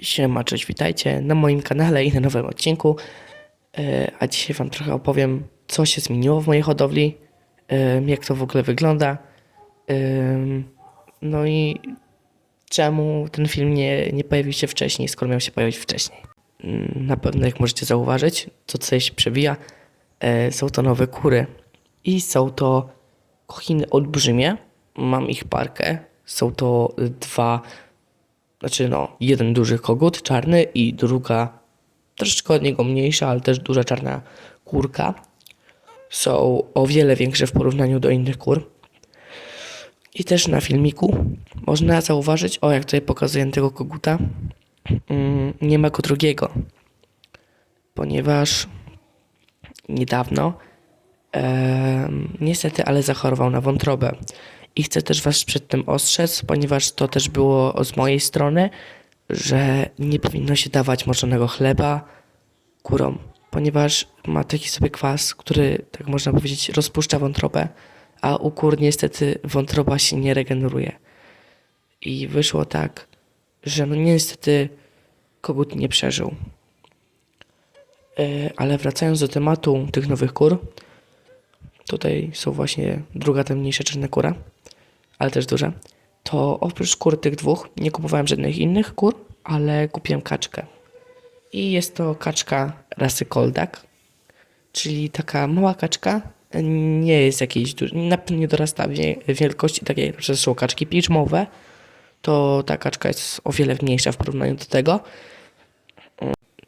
Siema, cześć, witajcie na moim kanale i na nowym odcinku. E, A dzisiaj Wam trochę opowiem, co się zmieniło w mojej hodowli, em, jak to w ogóle wygląda, em, no i czemu ten film nie, nie pojawił się wcześniej, skoro miał się pojawić wcześniej. Mm, Na pewno, jak możecie zauważyć, to co się przewija, e, są to nowe kury i są to kochiny olbrzymie. Mam ich parkę. Są to dwa znaczy no, jeden duży kogut czarny i druga troszeczkę od niego mniejsza, ale też duża czarna kurka. Są o wiele większe w porównaniu do innych kur. I też na filmiku można zauważyć, o jak tutaj pokazuję tego koguta, mm, nie ma go drugiego, ponieważ niedawno em, niestety, ale zachorował na wątrobę. I chcę też Was przed tym ostrzec, ponieważ to też było z mojej strony, że nie powinno się dawać moczonego chleba kurom, ponieważ ma taki sobie kwas, który, tak można powiedzieć, rozpuszcza wątrobę, a u kur niestety wątroba się nie regeneruje. I wyszło tak, że no niestety kogut nie przeżył. E, Ale wracając do tematu tych nowych kur, tutaj są właśnie druga, ta mniejsza czarna kura, ale też duża, to oprócz kur tych dwóch nie kupowałem żadnych innych kur, ale kupiłem kaczkę. I jest to kaczka rasy Koldak, czyli taka mała kaczka, nie jest jakiejś dużej, na pewno nie dorasta wie- wielkości takiej, jak są kaczki piczmowe, to ta kaczka jest o wiele mniejsza w porównaniu do tego.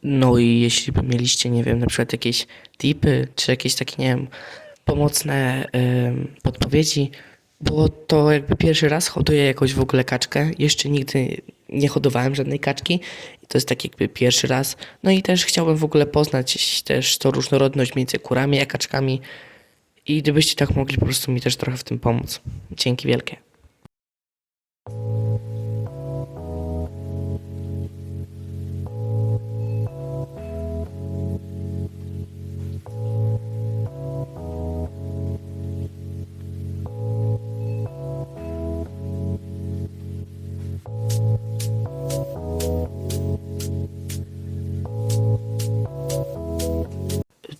No i jeśli by mieliście, nie wiem, na przykład jakieś tipy, czy jakieś takie, nie wiem, pomocne ym, podpowiedzi, bo to jakby pierwszy raz hoduję jakąś w ogóle kaczkę. Jeszcze nigdy nie hodowałem żadnej kaczki i to jest tak jakby pierwszy raz. No i też chciałbym w ogóle poznać też tą różnorodność między kurami a kaczkami i gdybyście tak mogli po prostu mi też trochę w tym pomóc. Dzięki wielkie.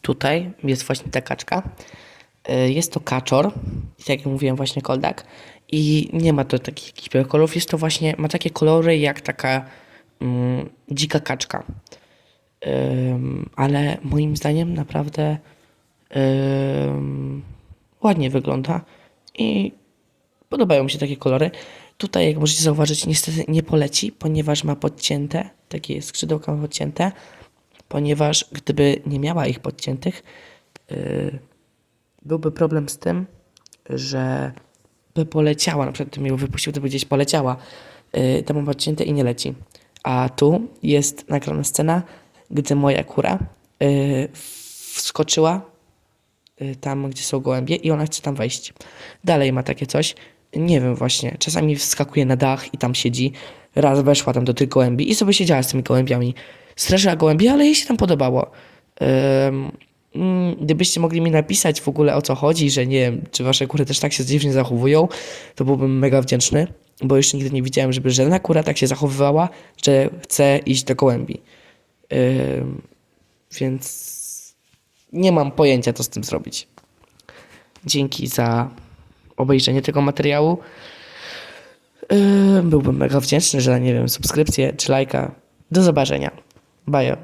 Tutaj jest właśnie ta kaczka. Y, Jest to kaczor, tak jak mówiłem właśnie koldak i nie ma to takich jakichś kolorów, jest to właśnie, ma takie kolory jak taka mm, dzika kaczka. Ym, ale moim zdaniem naprawdę ym, ładnie wygląda i podobają mi się takie kolory. Tutaj, jak możecie zauważyć, niestety nie poleci, ponieważ ma podcięte, takie skrzydełka ma podcięte, ponieważ gdyby nie miała ich podciętych, yy, byłby problem z tym, że by poleciała, na przykład gdybym ją wypuścił, to by gdzieś poleciała, yy, to mam podcięte i nie leci. A tu jest nagrana scena, gdy moja kura yy, wskoczyła tam, gdzie są gołębie i ona chce tam wejść. Dalej ma takie coś. Nie wiem właśnie, czasami wskakuje na dach i tam siedzi. Raz weszła tam do tych gołębi i sobie siedziała z tymi gołębiami. Straszyła gołębi, ale jej się tam podobało. Mm, gdybyście mogli mi napisać w ogóle o co chodzi, że nie wiem, czy wasze kury też tak się dziwnie zachowują, to byłbym mega wdzięczny, bo jeszcze nigdy nie widziałem, żeby żadna kura tak się zachowywała, że chce iść do gołębi. Więc nie mam pojęcia, co z tym zrobić. Dzięki za obejrzenie tego materiału. Byłbym mega wdzięczny, że nie wiem, subskrypcję czy lajka. Do zobaczenia. Vaya,